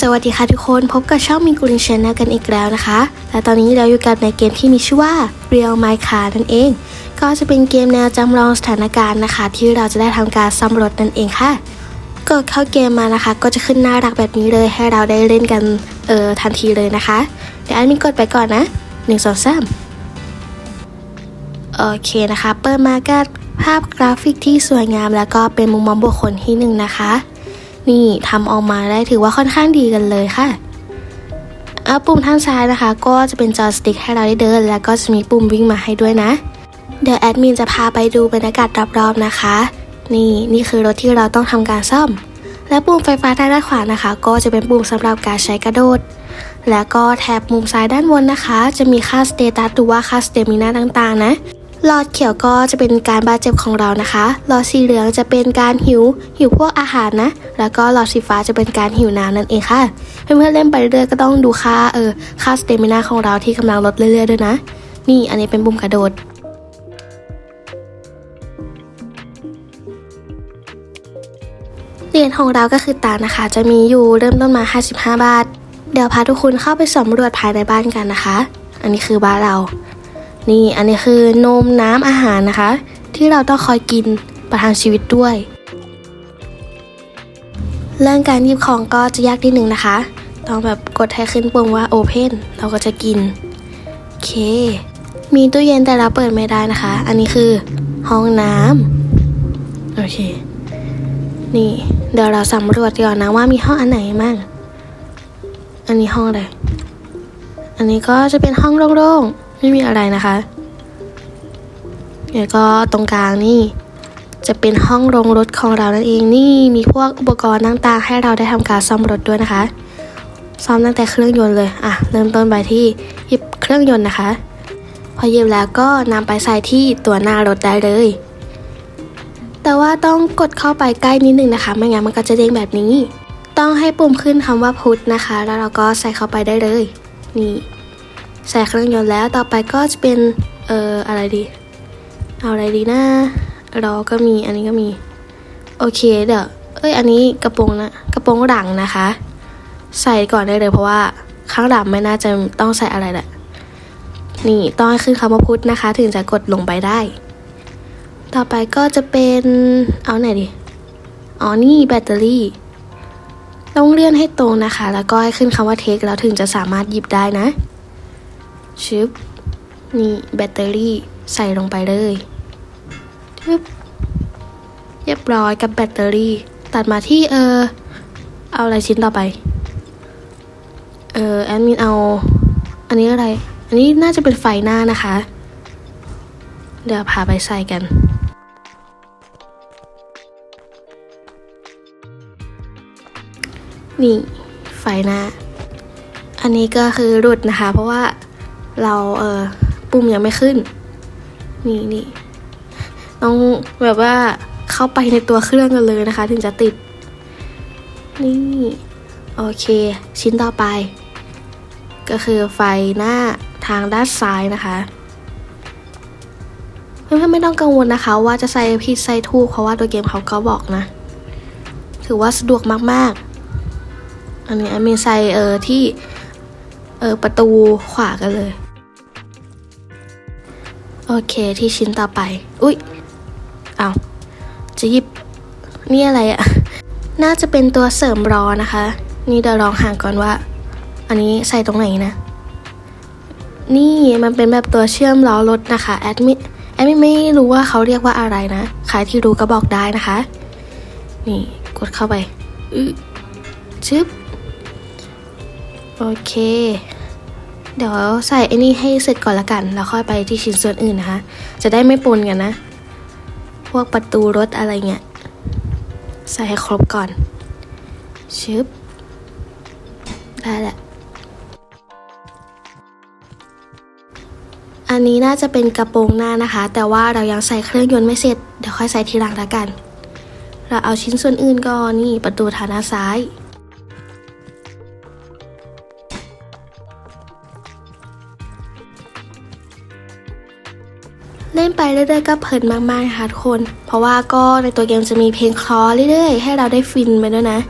สวัสดีค่ะทุกคนพบกับช่องมิงกุลินชแนลกันอีกแล้วนะคะ และตอนนี้เราอยู่กันในเกมที่มีชื่อว่า Real My Car นั่นเอง ก็จะเป็นเกมแนวจำลองสถานการณ์นะคะ ที่เราจะได้ทำการสำรวจนั่นเองค่ะกดเข้าเกมมานะคะ ก็จะขึ้นหน้ารักแบบนี้เลยให้เราได้เล่นกันเออทันทีเลยนะคะเดี๋ยวอันมินกดไปก่อนนะหนึ่งสองสามโอเคนะคะ เปิดมาก็ภาพกราฟิกที่สวยงามแล้วก็เป็นมุมมองบุคคลที่หนึ่งนะคะ นี่ทำออกมาได้ถือว่าค่อนข้างดีกันเลยค่ะเอาปุ่มทางซ้ายนะคะ ก็จะเป็นจอสติ๊กให้เราได้เดิน แล้วก็จะมีปุ่มวิ่งมาให้ด้วยนะ เดี๋ยวแอดมินจะพาไปดูบรรยากาศรอบๆนะคะ นี่นี่คือรถที่เราต้องทำการซ่อม และปุ่มไฟฟ้าทางด้านขวานะคะ ก็จะเป็นปุ่มสำหรับการใช้กระโดด แล้วก็แถบมุมซ้ายด้านบนนะคะ จะมีค่าสเตตัสหรือว่าค่าสเตมินาต่างๆ นะ หลอดเขียวก็จะเป็นการบาดเจ็บของเรานะคะ หลอดสีเหลืองจะเป็นการหิว หิวพวกอาหารนะ แล้วก็หลอดสีฟ้าจะเป็นการหิวน้ำนั่นเองค่ะ เพื่อนๆเล่นไปเรื่อยๆก็ต้องดูค่าเออค่าสเตมินาของเราที่กำลังลดเรื่อยๆด้วยนะ นี่อันนี้เป็นปุ่มกระโดดเหรียญของเราก็คือตานะคะ จะมีอยู่เริ่มต้นมา 55 บาท เดี๋ยวพาทุกคนเข้าไปสำรวจภายในบ้านกันนะคะ อันนี้คือบ้านเรา นี่อันนี้คือนมน้ำอาหารนะคะ ที่เราต้องคอยกินประทังชีวิตด้วย เรื่องการหยิบของก็จะยากนิดนึงนะคะ ต้องแบบกดให้ขึ้นปุ่มว่า Open เราก็จะกินโอเค มีตู้เย็นแต่เราเปิดไม่ได้นะคะ อันนี้คือห้องน้ำโอเค นี่เดี๋ยวเราสำรวจก่อนนะว่ามีห้องอันไหนบ้างอันนี้ห้องอะไร อันนี้ก็จะเป็นห้องโล่งๆ ไม่มีอะไรนะคะแล้วก็ตรงกลางนี่จะเป็นห้องโรงรถของเรานั่นเองนี่มีพวกอุปกรณ์ต่างๆให้เราได้ทำการซ่อมรถด้วยนะคะ ซ่อมตั้งแต่เครื่องยนต์เลยอะเริ่มต้นไปที่หยิบเครื่องยนต์นะคะ พอหยิบแล้วก็นำไปใส่ที่ตัวหน้ารถได้เลย แต่ว่าต้องกดเข้าไปใกล้นิดนึงนะคะ ไม่งั้นมันก็จะเด้งแบบนี้ ต้องให้ปุ่มขึ้นคำว่าพุทนะคะ แล้วเราก็ใส่เข้าไปได้เลย นี่ ใส่เครื่องยนต์แล้วต่อไปก็จะเป็น เอ่อ อะไรดี เอาอะไรดีนะราก็มี อันนี้ก็มี โอเคเดี๋ยว เอ้ย อันนี้กระโปรงนะ กระโปรงหลังนะคะ ใส่ก่อนได้เลยเพราะว่าข้างหลังไม่น่าจะต้องใส่อะไรแหละ นี่ต้องขึ้นคำว่าพุทนะคะ ถึงจะกดลงไปได้ ต่อไปก็จะเป็น เอาไหนดี อ๋อ นี่แบตเตอรี่ ต้องเลื่อนให้ตรงนะคะ แล้วก็ให้ขึ้นคำว่าเทคแล้วถึงจะสามารถหยิบได้นะ ชึบนี่แบตเตอรี่ใส่ลงไปเลยชึบเรียบร้อยกับแบตเตอรี่ ตัดมาที่เออ เอาอะไรชิ้นต่อไป เออแอดมินเอา อันนี้อะไร อันนี้น่าจะเป็นไฟหน้านะคะ เดี๋ยวพาไปใส่กันนี่ไฟหน้า อันนี้ก็คือหลุดนะคะ เพราะว่า เราเออปุ่มยังไม่ขึ้น นี่นี่ต้องแบบว่าเข้าไปในตัวเครื่องกันเลยนะคะ ถึงจะติด นี่โอเค ชิ้นต่อไป ก็คือไฟหน้าทางด้านซ้ายนะคะเพื่อนๆไม่ต้องกังวลนะคะ ว่าจะใส่ผิดใส่ถูกเพราะว่าตัวเกมเขาก็บอกนะ ถือว่าสะดวกมากๆ อันนี้อมีใส่เออที่เออประตูขวากันเลย โอเคที่ชิ้นต่อไป อุ๊ยเอาจะยิบนี่อะไรอะน่าจะเป็นตัวเสริมรอนะคะ นี่เดี๋ยวลองห่างก่อนว่า อันนี้ใส่ตรงไหนนะ นี่มันเป็นแบบตัวเชื่อมล้อรถนะคะแอดมิแอดมิไม่รู้ว่าเขาเรียกว่าอะไรนะใครที่รู้ก็บอกได้นะคะ นี่กดเข้าไปอึชึบโอเค เดี๋ยวใส่ไอ้นี่ให้เสร็จก่อนละกัน แล้วค่อยไปที่ชิ้นส่วนอื่นนะคะ จะได้ไม่ปนกันนะ พวกประตูรถอะไรเงี้ย ใส่ให้ครบก่อน ชึบ ได้แหละ อันนี้น่าจะเป็นกระโปรงหน้านะคะ แต่ว่าเรายังใส่เครื่องยนต์ไม่เสร็จ เดี๋ยวค่อยใส่ทีหลังละกัน เราเอาชิ้นส่วนอื่นก่อนนี่ประตูทางด้าซ้าย เล่นไปเรื่อยๆก็เพลินมากๆนะคะทุกคน เพราะว่าก็ในตัวเกมจะมีเพลงคลอเรื่อยๆ ให้เราได้ฟินไปด้วยนะ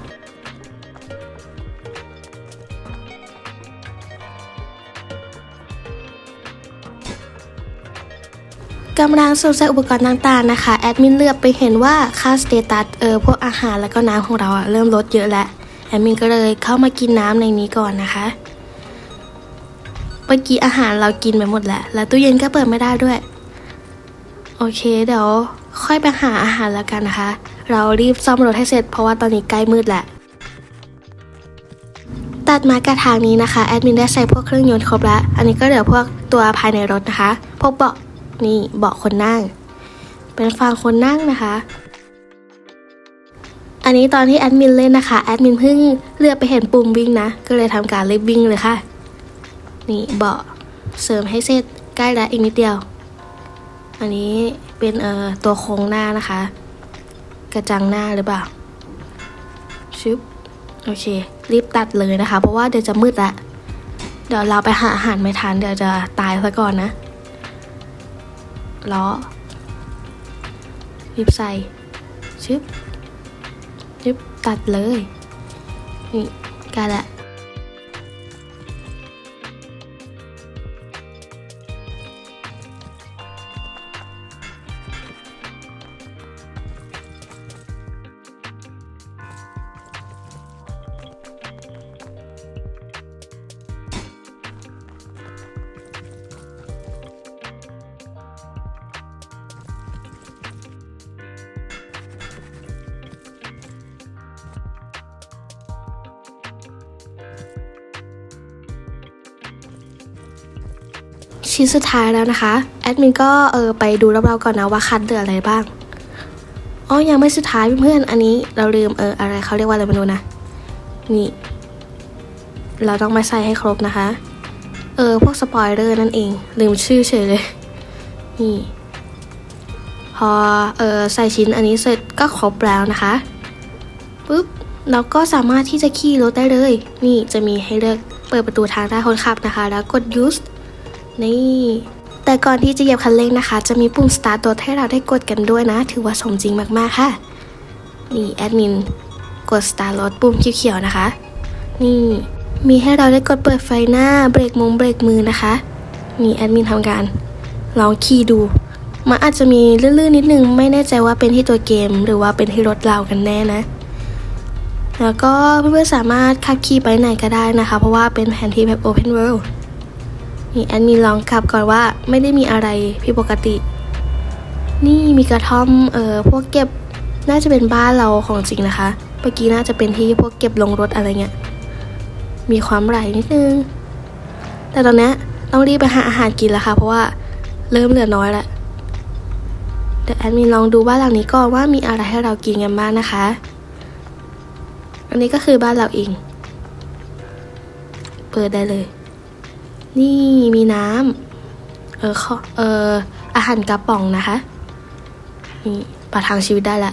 กำลังสนใจอุปกรณ์ต่างๆนะคะ แอดมินเลือกไปเห็นว่าค่าสเตตัสเออพวกอาหารแล้วก็น้ำของเราอะเริ่มลดเยอะแล้ว แอดมินก็เลยเข้ามากินน้ำในนี้ก่อนนะคะเมื่อกี้อาหารเรากินไปหมดแล้ว แล้วตู้เย็นก็เปิดไม่ได้ด้วย โอเคเดี๋ยวค่อยไปหาอาหารแล้วกันนะคะ เรารีบซ่อมรถให้เสร็จเพราะว่าตอนนี้ใกล้มืดแหล้วตัดมากระทางนี้นะคะแอดมินได้ใส่พวกเครื่องยนต์ครบแล้ว อันนี้ก็เหลือพวกตัวภายในรถนะคะ พวกเบาะนี่เบาะคนนั่ง เป็นฝั่งคนนั่งนะคะ อันนี้ตอนที่แอดมินเล่นนะคะแอดมินเพิ่งเลือกไปเห็นปุ่มวิ่งนะ ก็เลยทำการรีบวิ่งเลยค่ะ นี่เบาะเสริมให้เสร็จใกล้แล้วอีกนิดเดียว อันนี้เป็นเอ่อตัวโครงหน้านะคะ กระจังหน้าหรือเปล่าชึบโอเค รีบตัดเลยนะคะ เพราะว่าเดี๋ยวจะมืดละเดี๋ยวเราไปหาอาหารไม่ทันเดี๋ยวจะตายซะก่อนนะล้อรีบใส่ชึบชึบตัดเลย นี่กล้ละ ชิ้นสุดท้ายแล้วนะคะ แอดมินก็เออไปดูรอบๆก่อนนะว่าคัดเหลืออะไรบ้าง อ๋อ ยังไม่สุดท้ายเพื่อนๆ อันนี้เราลืมเอออะไรเขาเรียกว่าอะไรไม่รู้นะ นี่ เราต้องมาใส่ให้ครบนะคะ เออ พวกสปอยเลอร์นั่นเอง ลืมชื่อเฉยเลย นี่ พอเออใส่ชิ้นอันนี้เสร็จก็ครบแล้วนะคะปุ๊บเราก็สามารถที่จะขี่รถได้เลย นี่จะมีให้เลือกเปิดประตูทางด้านคนขับนะคะ แล้วกด use นี่ แต่ก่อนที่จะเหยียบคันเร่งนะคะ จะมีปุ่ม start รถให้เราได้กดกันด้วยนะ ถือว่าสมจริงมากๆค่ะ นี่แอดมินกด start รถปุ่มเขียวๆนะคะ นี่ มีให้เราได้กดเปิดไฟหน้าเบรกมุมเบรกมือนะคะนี่แอดมินทำการลองขี่ดูมันอาจจะมีลื่นๆนิดนึงไม่แน่ใจว่าเป็นที่ตัวเกม หรือว่าเป็นที่รถเรากันแน่นะ แล้วก็เพื่อนๆสามารถขับขี่ไปไหนก็ได้นะคะ เพราะว่าเป็นแผนที่แบบ Open World นี่แอดมินลองขับก่อนว่าไม่ได้มีอะไรผิดปกติ นี่มีกระท่อมเอ่อพวกเก็บน่าจะเป็นบ้านเราของจริงนะคะเมื่อกี้น่าจะเป็นที่พวกเก็บลงรถอะไรเงี้ยมีความไหลนิดนึง แต่ตอนนี้ต้องรีบไปหาอาหารกินแล้วค่ะ เพราะว่าเริ่มเหลือน้อยแล้วเดี๋ยวแอดมินลองดูบ้านหลังนี้ก่อนว่ามีอะไรให้เรากินกันบ้างนะคะ อันนี้ก็คือบ้านเราเอง เปิดได้เลย นี่มีน้ำ เออขอเอออาหารกระป๋องนะคะ นี่ประทังชีวิตได้ละ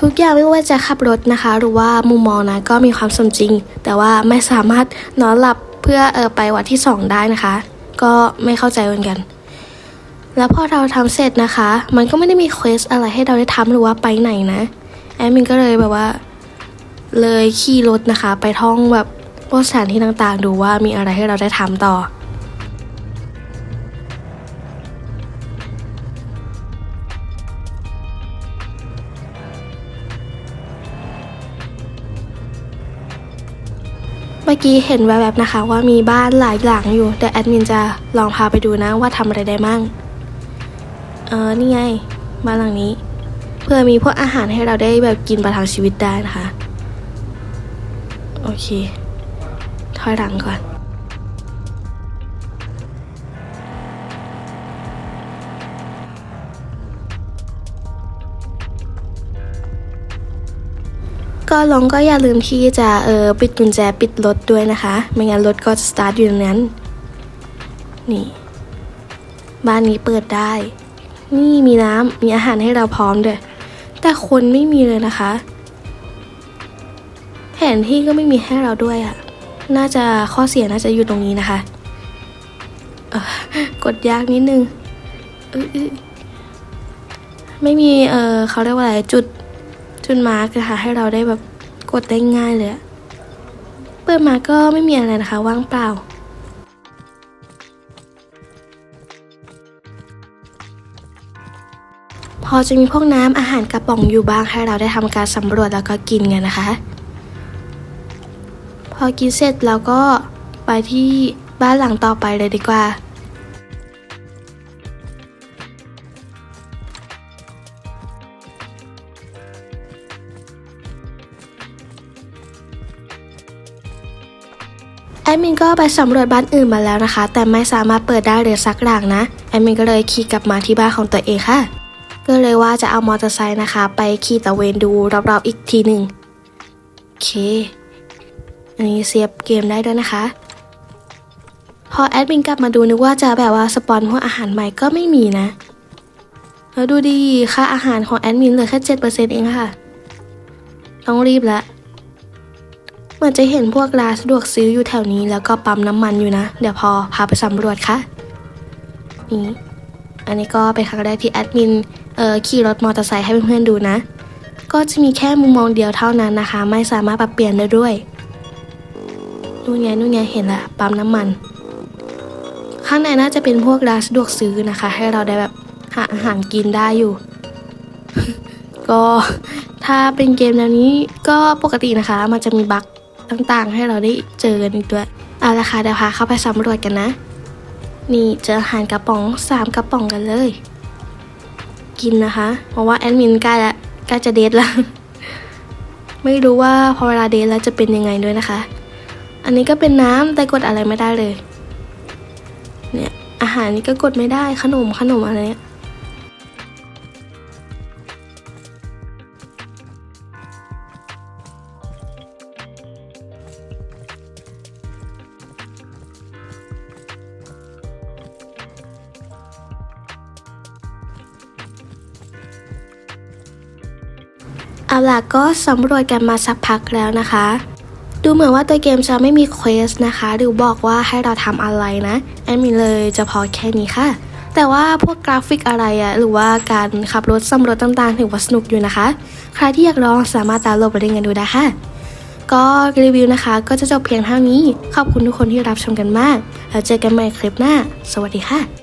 ทุกอย่างไม่ว่าจะขับรถนะคะ หรือว่ามุมมองนะก็มีความสมจริง แต่ว่าไม่สามารถนอนหลับเพื่อเออไปวัดที่ 2 ได้นะคะ ก็ไม่เข้าใจเหมือนกัน แล้วพอเราทำเสร็จนะคะ มันก็ไม่ได้มีเควสอะไรให้เราได้ทำหรือว่าไปไหนนะ แอดมินก็เลยแบบว่า เลยขี่รถนะคะ ไปท่องแบบพวกสถานที่ต่างๆ ดูว่ามีอะไรให้เราได้ทำต่อเมื่อกี้เห็นแวบๆนะคะว่ามีบ้านหลายหลังอยู่เดี๋ยวแอดมินจะลองพาไปดูนะว่าทำอะไรได้มั่ง เออนี่ไงบ้านหลังนี้ เพื่อมีพวกอาหารให้เราได้แบบกินประทังชีวิตได้นะคะ โอเค ถอยหลังก่อนก็ลงก็อย่าลืมที่จะเออปิดกุญแจปิดรถด้วยนะคะ ไม่งั้นรถก็จะสตาร์ทอยู่ตรงนั้น นี่ บ้านนี้เปิดได้ นี่มีน้ำมีอาหารให้เราพร้อมด้วยแต่คนไม่มีเลยนะคะ แผนที่ก็ไม่มีให้เราด้วยอะ่ะน่าจะข้อเสียน่าจะอยู่ตรงนี้นะคะ กดยากนิดนึงไม่มี เออเขาเรียกว่าอะไร จุด จุดมาร์กนะคะ ให้เราได้แบบกดได้ง่ายเลย เปิดมาก็ไม่มีอะไรนะคะ ว่างเปล่า อจะมีพวกน้ำอาหารกระป๋องอยู่บ้างให้เราได้ทำการสำรวจแล้วก็กินกันนะคะ พอกินเสร็จเราก็ไปที่บ้านหลังต่อไปเลยดีกว่าแอดมินก็ไปสำรวจบ้านอื่นมาแล้วนะคะ แต่ไม่สามารถเปิดได้เลยสักหลังนะ แอดมินก็เลยขี่กลับมาที่บ้านของตัวเองค่ะ ก็เลยว่าจะเอามอเตอร์ไซค์นะคะ ไปขี่ตะเวนดูรอบๆอีกทีหนึ่งโอเค อันนี้เซฟเกมได้ด้วยนะคะ พอแอดมินกลับมาดูนึกว่าจะแบบว่าสปอนพวกอาหารใหม่ก็ไม่มีนะ แล้วดูดีค่าอาหารของแอดมินเหลือแค่เจ็ดเปอร์เซ็นต์เองค่ะ ต้องรีบละเหมือนจะเห็นพวกร้านสะดวกซื้ออยู่แถวนี้แล้วก็ปั๊มน้ำมันอยู่นะ เดี๋ยวพอพาไปสำรวจค่ะนี่อันนี้ก็เป็นครั้งแรกที่แอดมินเขี่รถมอเตอร์ไซค์ให้เพื่อนๆดูนะ ก็จะมีแค่มุมมองเดียวเท่านั้นนะคะ ไม่สามารถปรับเปลี่ยนได้ด้วยนู่นไงนู่นไงเห็นละปั๊มน้ำมัน ข้างในน่าจะเป็นพวกร้านสะดวกซื้อนะคะ ให้เราได้แบบหาอาหารกินได้อยู่ ก็ถ้าเป็นเกมแนวนี้ก็ปกตินะคะ มันจะมีบั๊กต่างๆ ให้เราได้เจอกันอีกด้วยเอาละค่ะเดี๋ยวพาเข้าไปสำรวจกันนะ นี่เจออาหารกระป๋องสามกระป๋องกันเลย กินนะคะ เพราะว่าแอดมินใกล้ละใกล้จะเดทแล้ว ไม่รู้ว่าพอเวลาเดทแล้วจะเป็นยังไงด้วยนะคะ อันนี้ก็เป็นน้ำแต่กดอะไรไม่ได้เลย เนี่ยอาหารนี้ก็กดไม่ได้ขนมขนมอะไรเนี่ย ก็สำรวจกันมาสักพักแล้วนะคะ ดูเหมือนว่าตัวเกมจะไม่มีเควสนะคะหรือบอกว่าให้เราทำอะไรนะแอดมินเลยจะพอแค่นี้ค่ะ แต่ว่าพวกกราฟิกอะไรอะหรือว่าการขับรถสำรวจต่างๆถือว่าสนุกอยู่นะคะ ใครที่อยากลองสามารถดาวน์โหลดไปเล่นกันดูได้ค่ะก็รีวิวนะคะ ก็จะจบเพียงเท่านี้ ขอบคุณทุกคนที่รับชมกันมาก แล้วเจอกันใหม่คลิปหน้า สวัสดีค่ะ